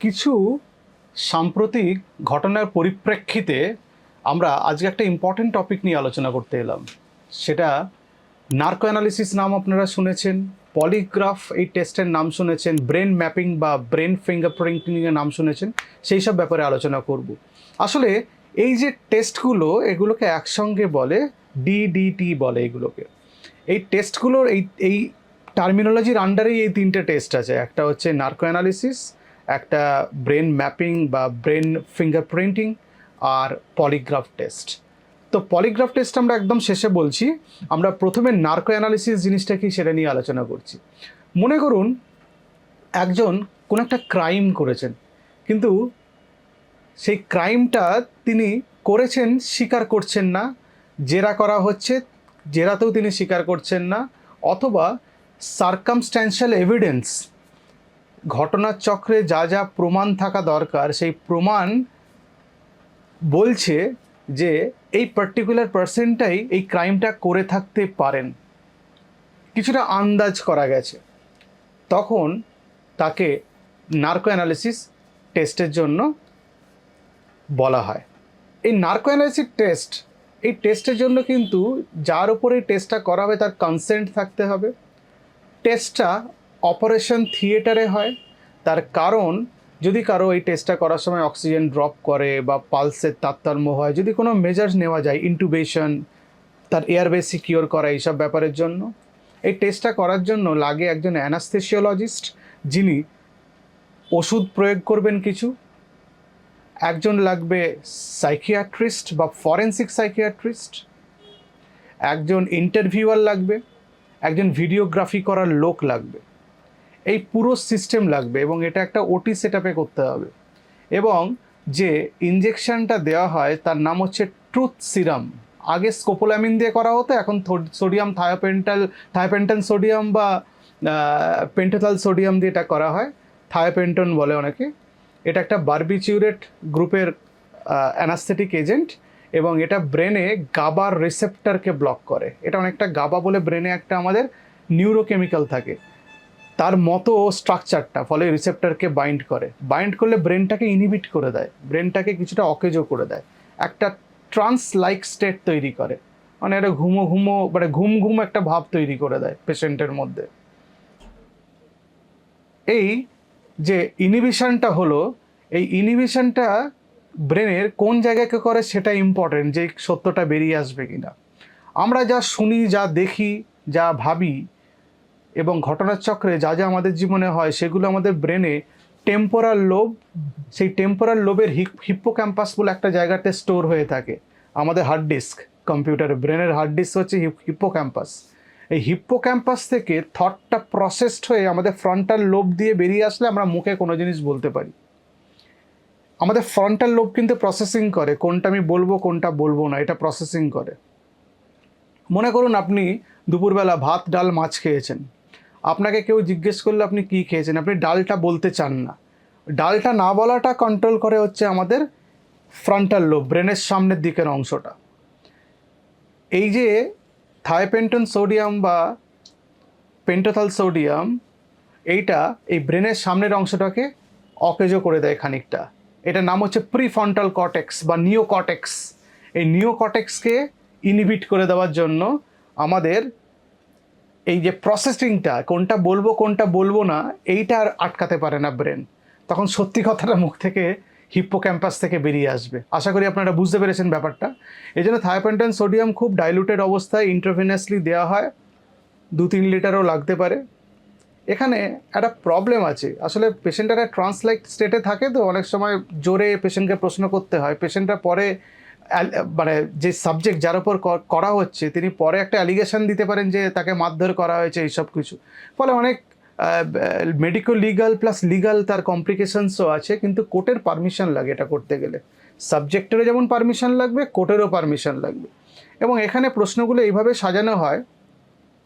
কিছু সাম্প্রতিক ঘটনার পরিপ্রেক্ষিতে আমরা আজকে একটা ইম্পর্টেন্ট টপিক নিয়ে আলোচনা করতে এলাম। সেটা নার্কো অ্যানালিসিস নাম আপনারা শুনেছেন পলিগ্রাফ এই টেস্টের নাম শুনেছেন ব্রেন ম্যাপিং বা ব্রেন ফিঙ্গারপ্রিন্টিংয়ের নাম শুনেছেন, সেই সব ব্যাপারে আলোচনা করব। আসলে এই যে টেস্টগুলো এগুলোকে একসঙ্গে বলে ডিডিটি বলে এগুলোকে। এই টেস্টগুলোর এই এই টার্মিনোলজির আন্ডারেই এই তিনটে টেস্ট আছে। একটা হচ্ছে নার্কো অ্যানালিসিস একটা ব্রেন ম্যাপিং বা ব্রেন ফিঙ্গারপ্রিন্টিং আর পলিগ্রাফ টেস্ট তো পলিগ্রাফ টেস্ট আমরা একদম শেষে বলছি, আমরা প্রথমে নার্কো অ্যানালিসিস জিনিসটা কি সেটা নিয়ে আলোচনা করছি। মনে করুন, একজন কোনো একটা ক্রাইম করেছেন, কিন্তু সেই ক্রাইমটা তিনি করেছেন, স্বীকার করছেন না, জেরা করা হচ্ছে, জেরাতেও তিনি স্বীকার করছেন না, অথবা সার্কামস্ট্যান্সিয়াল এভিডেন্স ঘটনার চক্রে যা যা প্রমাণ থাকা দরকার, সেই প্রমাণ বলছে যে এই পার্টিকুলার পার্সনটাই এই ক্রাইমটা করে থাকতে পারেন। কিছুটা আন্দাজ করা গেছে। তখন তাকে নার্কো অ্যানালিসিস টেস্টের জন্য বলা হয়। এই নার্কো অ্যানালিসিস টেস্ট এই টেস্টের জন্য কিন্তু যার উপরে টেস্টটা করা হবে তার কনসেন্ট থাকতে হবে। টেস্টটা অপারেশন থিয়েটারে হয়। তার কারণ, যদি কারও এই টেস্টটা করার সময় অক্সিজেন ড্রপ করে বা পালসের তারতম্য হয়, যদি কোনো মেজার্স নেওয়া যায়, ইন্টুবেশন, তার এয়ারওয়ে সিকিওর করা এইসব ব্যাপারের জন্য, এই টেস্টটা করার জন্য লাগে একজন অ্যানাস্থেসিওলজিস্ট, যিনি ওষুধ প্রয়োগ করবেন কিছু। একজন লাগবে সাইকিয়াট্রিস্ট বা ফরেন্সিক সাইকিয়াট্রিস্ট। একজন ইন্টারভিউয়ার লাগবে। একজন ভিডিওগ্রাফি করার লোক লাগবে। এই পুরো সিস্টেম লাগবে এবং এটা একটা ওটি সেট করতে হবে। এবং যে ইঞ্জেকশনটা দেওয়া হয়, তার নাম হচ্ছে ট্রুথ সিরাম আগে স্কোপোলামিন দিয়ে করা হতো, এখন সোডিয়াম থায়োপেন্টাল থায়োপেন্টান সোডিয়াম বা পেন্টোথাল সোডিয়াম দিয়ে এটা করা হয়। থায়োপেন্টন বলে অনেকে। এটা একটা বার্বিচিউরেট গ্রুপের অ্যানাস্থেটিক এজেন্ট এবং এটা ব্রেনে গাবার রিসেপ্টারকে ব্লক করে। এটা অনেকটা গাবা বলে ব্রেনে একটা আমাদের নিউরোকেমিক্যাল থাকে। তার মতো স্ট্রাকচারটা ফলে রিসেপ্টারকে বাইন্ড করে। বাইন্ড করলে ব্রেনটাকে ইনহিবিট করে দেয়। ব্রেনটাকে কিছুটা অকেজো করে দেয়। একটা ট্রান্স লাইক স্টেট তৈরি করে। মানে একটা ঘুমো ঘুমো মানে ঘুম ঘুম একটা ভাব তৈরি করে দেয় পেশেন্টের মধ্যে। এই যে ইনিবিশনটা হলো, এই ইনিবিশনটা ব্রেনের কোন জায়গাকে করে সেটা ইম্পর্টেন্ট যে সত্যটা বেরিয়ে আসবে কিনা। আমরা যা শুনি, যা দেখি, যা ভাবি এবং ঘটনার চক্রে যা যা আমাদের জীবনে হয়, সেগুলো আমাদের ব্রেনে টেম্পোরাল লোব সেই টেম্পোরাল লোবের হিপ্পো ক্যাম্পাস বলে একটা জায়গাতে স্টোর হয়ে থাকে, আমাদের হার্ড ডিস্ক কম্পিউটারে ব্রেনের হার্ড ডিস্ক হচ্ছে হিপ্পো ক্যাম্পাস এই হিপ্পো ক্যাম্পাস থেকে থটটা প্রসেসড হয়ে আমাদের ফ্রন্টাল লোব দিয়ে বেরিয়ে আসলে আমরা মুখে কোনো জিনিস বলতে পারি। আমাদের ফ্রন্টাল লোব কিন্তু প্রসেসিং করে, কোনটা আমি বলব, কোনটা বলব না, এটা প্রসেসিং করে। মনে করুন আপনি দুপুরবেলা ভাত, ডাল, মাছ খেয়েছেন। আপনাকে কেউ জিজ্ঞেস করলে আপনি কি খেয়েছেন? আপনি ডালটা বলতে চান না। ডালটা না বলাটা কন্ট্রোল করে হচ্ছে আমাদের ফ্রন্টাল লোব ব্রেনের সামনের দিকের অংশটা। এই যে থায়োপেন্টন সোডিয়াম বা পেন্টোথাল সোডিয়াম এইটা এই ব্রেনের সামনের অংশটাকে অকেজো করে দেয় খানিকটা। এটার নাম হচ্ছে প্রিফ্রন্টাল কটেক্স বা নিও কটেক্স এই নিও কটেক্সকে ইনহিবিট করে দেওয়ার জন্য আমাদের এই যে প্রসেসিংটা কোনটা বলব কোনটা বলব না, এইটা আর আটকাতে পারে না ব্রেন তখন সত্যি কথাটা মুখ থেকে হিপ্পো ক্যাম্পাস থেকে বেরিয়ে আসবে। আশা করি আপনারা বুঝতে পেরেছেন ব্যাপারটা। এই জন্য থায়োপেন্টান সোডিয়াম খুব ডাইলুটেড অবস্থায় ইন্টারভিনাসলি দেওয়া হয়। দু তিন লিটারও লাগতে পারে। এখানে একটা প্রবলেম আছে। আসলে পেশেন্ট একটা ট্রান্সলাইট স্টেটে থাকে তো, অনেক সময় জোরে পেশেন্টকে প্রশ্ন করতে হয়। পেশেন্টরা পরে মানে যে সাবজেক্ট যার উপর করা হচ্ছে, তিনি পরে একটা অ্যালিগেশন দিতে পারেন যে তাকে মারধর করা হয়েছে এইসব কিছু। ফলে অনেক মেডিকো লিগাল প্লাস লিগাল তার কমপ্লিকেশনসও আছে, কিন্তু কোর্টের পারমিশন লাগে এটা করতে গেলে। সাবজেক্টেরও যেমন পারমিশন লাগবে কোর্টেরও পারমিশন লাগবে। এবং এখানে প্রশ্নগুলো এইভাবে সাজানো হয়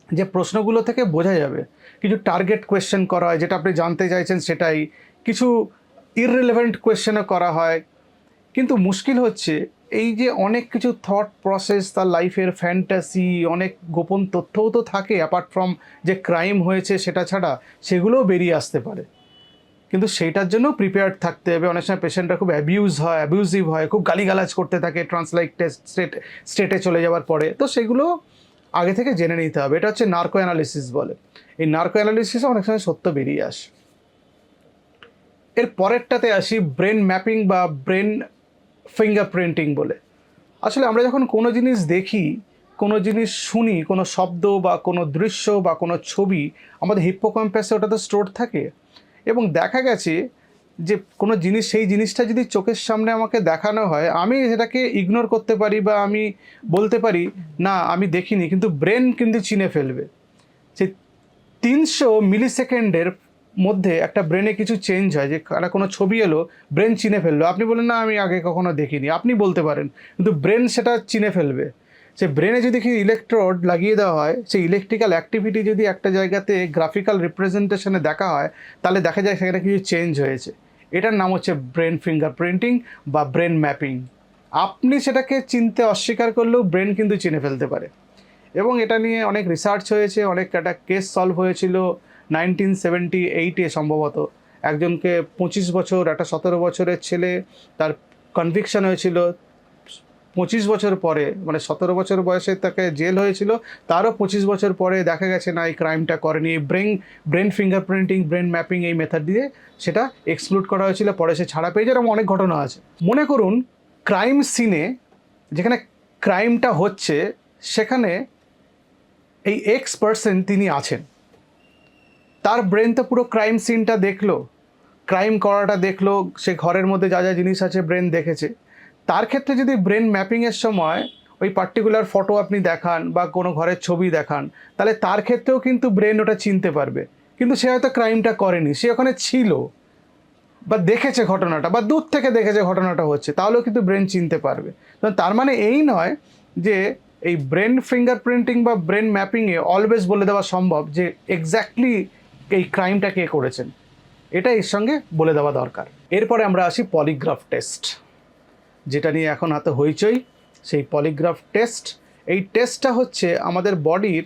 যে প্রশ্নগুলো থেকে বোঝা যাবে। কিছু টার্গেট কোয়েশ্চেন করা হয়, যেটা আপনি জানতে চাইছেন সেটাই। কিছু ইররিলেভেন্ট কোয়েশ্চেনও করা হয়। কিন্তু মুশকিল হচ্ছে এই যে অনেক কিছু থট প্রসেস তার লাইফের ফ্যান্টাসি অনেক গোপন তথ্যও তো থাকে অ্যাপার্ট ফ্রম যে ক্রাইম হয়েছে সেটা ছাড়া, সেগুলোও বেরিয়ে আসতে পারে। কিন্তু সেইটার জন্য প্রিপেয়ার্ড থাকতে হবে। অনেক সময় পেশেন্টরা খুব অ্যাবিউজ হয় অ্যাবিউজিভ হয়, খুব গালিগালাজ করতে থাকে ট্রান্সলাইট টেস্ট স্টেট স্টেটে চলে যাওয়ার পরে। তো সেগুলো আগে থেকে জেনে নিতে হবে। এটা হচ্ছে নার্কো অ্যানালিসিস বলে। এই নার্কো অ্যানালিসিসে অনেক সময় সত্য বেরিয়ে আসে। এর পরেরটাতে আসি ব্রেন ম্যাপিং বা ব্রেন ফিঙ্গারপ্রিন্টিং বলে। আসলে আমরা যখন কোনো জিনিস দেখি, কোনো জিনিস শুনি, কোনো শব্দ বা কোনো দৃশ্য বা কোনো ছবি, আমাদের হিপ্পোক্যাম্পাসে ওটাতে স্টোর থাকে। এবং দেখা গেছে যে কোনো জিনিস, সেই জিনিসটা যদি চোখের সামনে আমাকে দেখানো হয়, আমি সেটাকে ইগনোর করতে পারি বা আমি বলতে পারি, না, আমি দেখিনি। কিন্তু ব্রেন কিন্তু চিনে ফেলবে। যে তিনশো মিলি সেকেন্ডের মধ্যে একটা ব্রেনে কিছু চেঞ্জ হয়, যে একটা কোনো ছবি এলো ব্রেন চিনে ফেলল। আপনি বলেন না, আমি আগে কখনো দেখিনি। আপনি বলতে পারেন, কিন্তু ব্রেন সেটা চিনে ফেলবে। সে ব্রেনে যদি কি ইলেকট্রোড লাগিয়ে দেওয়া হয়, সেই ইলেকট্রিক্যাল অ্যাক্টিভিটি যদি একটা জায়গাতে গ্রাফিক্যাল রিপ্রেজেন্টেশনে দেখা হয়, তাহলে দেখা যায় সেখানে কিছু চেঞ্জ হয়েছে। এটার নাম হচ্ছে ব্রেন ফিঙ্গার প্রিন্টিং বা ব্রেন ম্যাপিং আপনি সেটাকে চিনতে অস্বীকার করলেও ব্রেন কিন্তু চিনে ফেলতে পারে। এবং এটা নিয়ে অনেক রিসার্চ হয়েছে, অনেক একটা কেস সলভ হয়েছিল। নাইনটিন সেভেন্টি এইটে সম্ভবত একজনকে পঁচিশ বছর, একটা সতেরো বছরের ছেলে, তার কনভিকশন হয়েছিল পঁচিশ বছর পরে মানে সতেরো বছর বয়সে তাকে জেল হয়েছিল, তারও পঁচিশ বছর পরে দেখা গেছে, না, এই ক্রাইমটা করেনি। এই brain brain fingerprinting brain mapping এই মেথড দিয়ে সেটা এক্সক্লুড করা হয়েছিল, পরে সে ছাড়া পেয়েছে এরকম অনেক ঘটনা আছে। মনে করুন ক্রাইম সিনে যেখানে ক্রাইমটা হচ্ছে, সেখানে এই এক্স পার্সন তিনি আছেন। তার ব্রেন তো পুরো ক্রাইম সিনটা দেখল। ক্রাইম করাটা দেখল, সে ঘরের মধ্যে যা যা জিনিস আছে ব্রেন দেখেছে। তার ক্ষেত্রে যদি ব্রেন ম্যাপিংয়ের সময় ওই পার্টিকুলার ফটো আপনি দেখান বা কোনো ঘরের ছবি দেখান, তাহলে তার ক্ষেত্রেও কিন্তু ব্রেন ওটা চিনতে পারবে। কিন্তু সে হয়তো ক্রাইমটা করেনি, সে ওখানে ছিল বা দেখেছে ঘটনাটা বা দূর থেকে দেখেছে ঘটনাটা হচ্ছে, তাহলেও কিন্তু ব্রেন চিনতে পারবে। তার মানে এই নয় যে এই ব্রেন ফিঙ্গার প্রিন্টিং বা ব্রেন ম্যাপিংয়ে অলওয়েজ বলে দেওয়া সম্ভব যে এক্স্যাক্টলি এই ক্রাইমটা কে করেছেন? এটা এর সঙ্গে বলে দেওয়া দরকার। এরপরে আমরা আসি পলিগ্রাফ টেস্ট যেটা নিয়ে এখন হাতে হইচই, সেই পলিগ্রাফ টেস্ট এই টেস্টটা হচ্ছে আমাদের বডির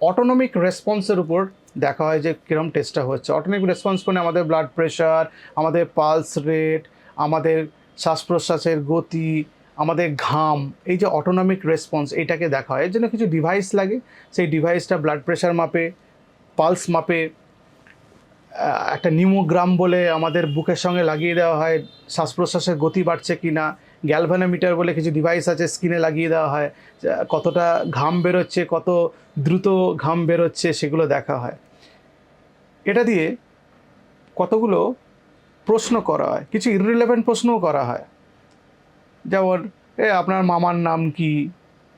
অটোনমিক রেসপন্সের উপর দেখা হয় যে কীরকম টেস্টটা হচ্ছে। অটোনমিক রেসপন্স মানে আমাদের ব্লাড প্রেশার আমাদের পালস রেট আমাদের শ্বাস প্রশ্বাসের গতি, আমাদের ঘাম, এই যে অটোনমিক রেসপন্স এটাকে দেখা হয়। এর জন্য কিছু ডিভাইস লাগে। সেই ডিভাইসটা ব্লাড প্রেশার মাপে পালস মাপে একটা নিউমোগ্রাম বলে আমাদের বুকের সঙ্গে লাগিয়ে দেওয়া হয়। শ্বাস প্রশ্বাসের গতি বাড়ছে কি না? গ্যালভানোমিটার বলে কিছু ডিভাইস আছে স্কিনে লাগিয়ে দেওয়া হয়। কতটা ঘাম বেরোচ্ছে, কত দ্রুত ঘাম বেরোচ্ছে সেগুলো দেখা হয়। এটা দিয়ে কতগুলো প্রশ্ন করা হয়। কিছু ইররিলেভেন্ট প্রশ্নও করা হয়। যেমন, এ, আপনার মামার নাম কি?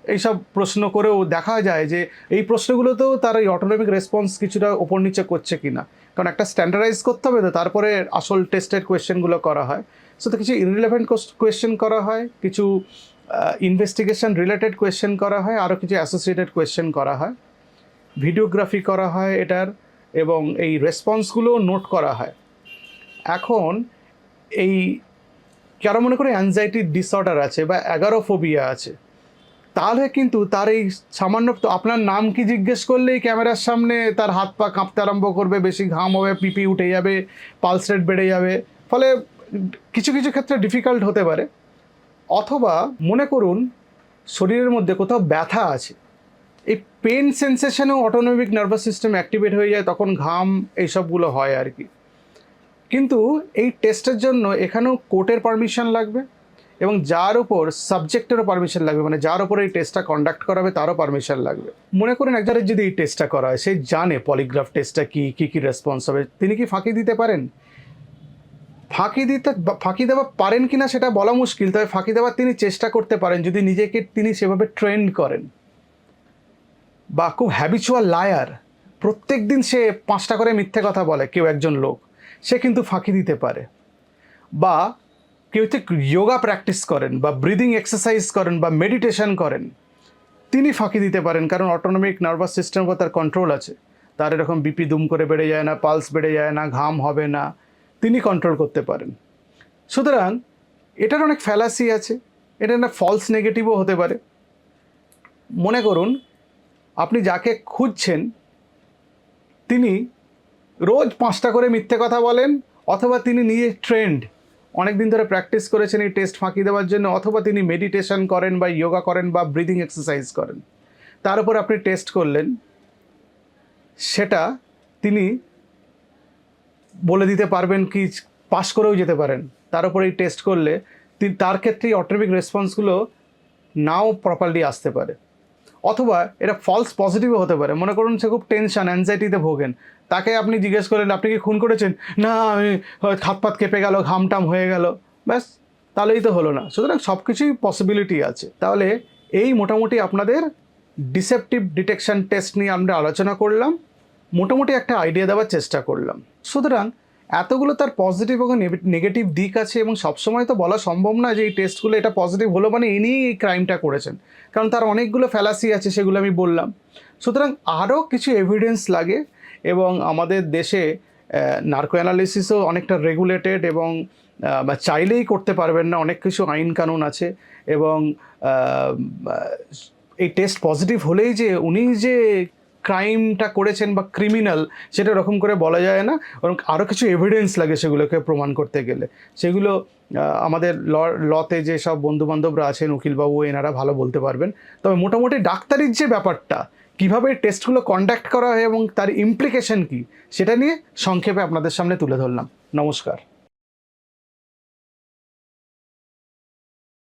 এইসব প্রশ্ন করেও দেখা যায় যে এই প্রশ্নগুলোতেও তার এই অটোনমিক রেসপন্স কিছুটা ওপর নিচে করছে কি না কারণ একটা স্ট্যান্ডার্ডাইজ করতে হবে তো তারপরে আসল টেস্টের কোয়েশ্চেনগুলো করা হয়। সো তো কিছু ইররিলেভেন্ট কোয়েশ্চেন করা হয়, কিছু ইনভেস্টিগেশন রিলেটেড কোয়েশ্চেন করা হয় আরও কিছু অ্যাসোসিয়েটেড কোয়েশ্চেন করা হয়। ভিডিওগ্রাফি করা হয় এটার এবং এই রেসপন্সগুলো নোট করা হয়। এখন এই কারও মনে করে অ্যাংজাইটি ডিসঅর্ডার আছে বা অ্যাগারোফোবিয়া আছে তাহলে কিন্তু তার এই সামান্য তো আপনার নাম কি জিজ্ঞেস করলেই ক্যামেরার সামনে তার হাত পা কাঁপতে আরম্ভ করবে, বেশি ঘাম হবে, পিপি উঠে যাবে পালস রেট বেড়ে যাবে। ফলে কিছু কিছু ক্ষেত্রে ডিফিকাল্ট হতে পারে। অথবা মনে করুন শরীরের মধ্যে কোথাও ব্যথা আছে। এই পেন সেন্সেশনেও অটোনমিক নার্ভাস সিস্টেম অ্যাক্টিভেট হয়ে যায়, তখন ঘাম এইসবগুলো হয় আর কি। কিন্তু এই টেস্টের জন্য এখানেও কোর্টের পারমিশন লাগবে। এবং যার উপর সাবজেক্টেরও পারমিশন লাগবে মানে যার উপর এই টেস্টটা কন্ডাক্ট করাবে তারও পারমিশন লাগবে। মনে করেন একজনের যদি এই টেস্টটা করা হয়, সে জানে পলিগ্রাফ টেস্টটা কি, কী কী রেসপন্স হবে। তিনি কি ফাঁকি দিতে পারেন? ফাঁকি দিতে, ফাঁকি দেওয়া পারেন কিনা সেটা বলা মুশকিল, তবে ফাঁকি দেওয়ার তিনি চেষ্টা করতে পারেন, যদি নিজেকে তিনি সেভাবে ট্রেন্ড করেন। বা খুব হ্যাবিচুয়াল লায়ার প্রত্যেক দিন সে পাঁচটা করে মিথ্যে কথা বলে, কেউ একজন লোক, সে কিন্তু ফাঁকি দিতে পারে। বা কেউ যদি যোগা প্র্যাকটিস করেন বা ব্রিদিং এক্সারসাইজ করেন বা মেডিটেশন করেন, তিনি ফাঁকি দিতে পারেন কারণ অটোনমিক নার্ভাস সিস্টেম উপর তার কন্ট্রোল আছে। তার এরকম বিপি দুম করে বেড়ে যায় না পালস বেড়ে যায় না, ঘাম হবে না, তিনি কন্ট্রোল করতে পারেন। সুতরাং এটার অনেক ফ্যালাসি আছে, এটা না ফলস নেগেটিভও হতে পারে। মনে করুন, আপনি যাকে খুঁজছেন, তিনি রোজ পাঁচটা করে মিথ্যে কথা বলেন অথবা তিনি নিজে ট্রেন্ড অনেক দিন ধরে প্র্যাকটিস করেছেন এই টেস্ট ফাঁকি দেওয়ার জন্য, অথবা তিনি মেডিটেশন করেন বা যোগা করেন বা ব্রিদিং এক্সারসাইজ করেন। তার উপর আপনি টেস্ট করলেন, সেটা তিনি বলে দিতে পারবেন কি পাস করেও যেতে পারেন। তার উপরে এই টেস্ট করলে তার ক্ষেত্রে অটোমেটিক রেসপন্সগুলো নাও প্রপারলি আসতে পারে। অথবা এটা ফলস পজিটিভও হতে পারে। মনে করুন সে খুব টেনশন অ্যাংজাইটিতে ভোগেন। তাকে আপনি জিজ্ঞেস করলেন, আপনি কি খুন করেছেন? না, আমি হাত পাত কেঁপে গেল, ঘাম টাম হয়ে গেল। ব্যাস, তাহলেই তো হলো না। সুতরাং সব কিছুই পসিবিলিটি আছে। তাহলে এই মোটামুটি আপনাদের ডিসেপটিভ ডিটেকশন টেস্ট নিয়ে আমরা আলোচনা করলাম। মোটামুটি একটা আইডিয়া দেওয়ার চেষ্টা করলাম। সুতরাং এতগুলো তার পজিটিভ এবং নেগেটিভ দিক আছে এবং সবসময় তো বলা সম্ভব না যে এই টেস্টগুলো এটা পজিটিভ হলো মানে ইনি এই ক্রাইমটা করেছেন। কারণ তার অনেকগুলো ফ্যালাসি আছে, সেগুলো আমি বললাম। সুতরাং আরও কিছু এভিডেন্স লাগে। এবং আমাদের দেশে নার্কো অ্যানালিসিসও অনেকটা রেগুলেটেড এবং বা চাইলেই করতে পারবেন না, অনেক কিছু আইন কানুন আছে এবং এই টেস্ট পজিটিভ হলেই যে উনি যে ক্রাইমটা করেছেন বা ক্রিমিনাল সেটা ওরকম করে বলা যায় না এবং আরও কিছু এভিডেন্স লাগে সেগুলোকে প্রমাণ করতে গেলে। সেগুলো আমাদের ল, লতে যে সব বন্ধুবান্ধবরা আছেন, উকিলবাবু, এনারা ভালো বলতে পারবেন। তবে মোটামুটি ডাক্তারির যে ব্যাপারটা কীভাবে টেস্টগুলো কন্ডাক্ট করা হয় এবং তার ইমপ্লিকেশন কী, সেটা নিয়ে সংক্ষেপে আপনাদের সামনে তুলে ধরলাম। নমস্কার।